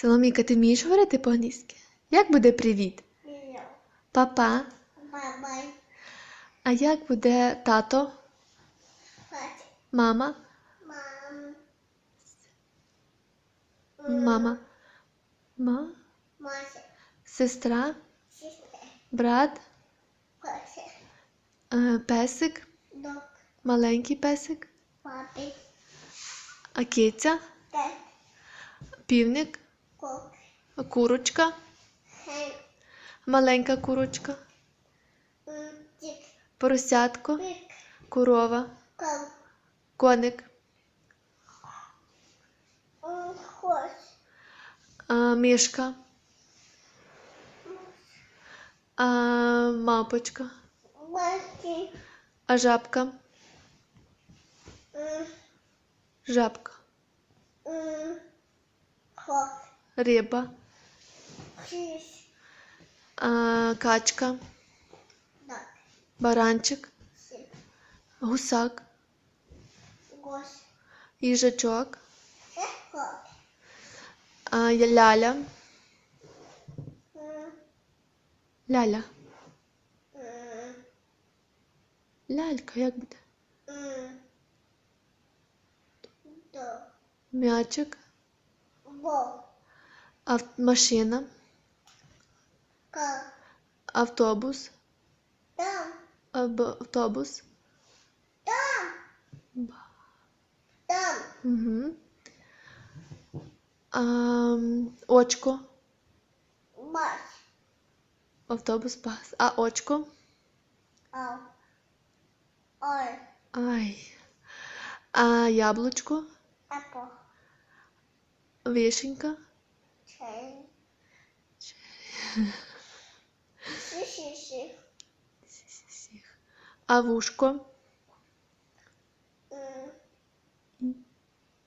Соломійка, ти вмієш говорити по-англійськи? Як буде привіт? Папа. Bye. А як буде тато? Мама? Мама. Ма? Сестра? Брат? Е, Песик? Маленький песик? А киця? Півник? Курочка? Маленька курочка? Mm, Поросятко? Корова? Коник? Mm, мишка? Мапочка? А жабка? Mm, Жабка. Риба. А, качка. Баранчик. Гусак. Їжачок. А, ляля. Ляля. Лялька, як буде? М'ячик. Ball. Ав... Машина. Автобус. Dog. Аб... Автобус. Dog. Dog. Угу. А, очко. Bus. Автобус, бас. А очко. Owl. Oil. Ай. А яблучко. Apple. Вишенька. Cherry. А вушко. М.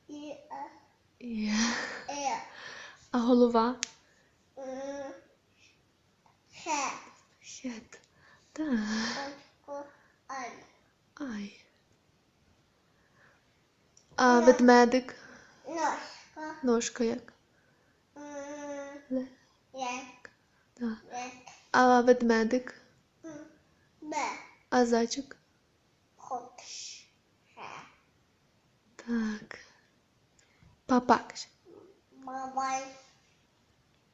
І, Є. А голова. Хет. Так. Ай. Ай. А ведмедик. Ножка. Ножка як. М. Ле. Як. Так. Як. А ведмедик. Бе. А зайчик. Ше. Так. Папакш. Бабай.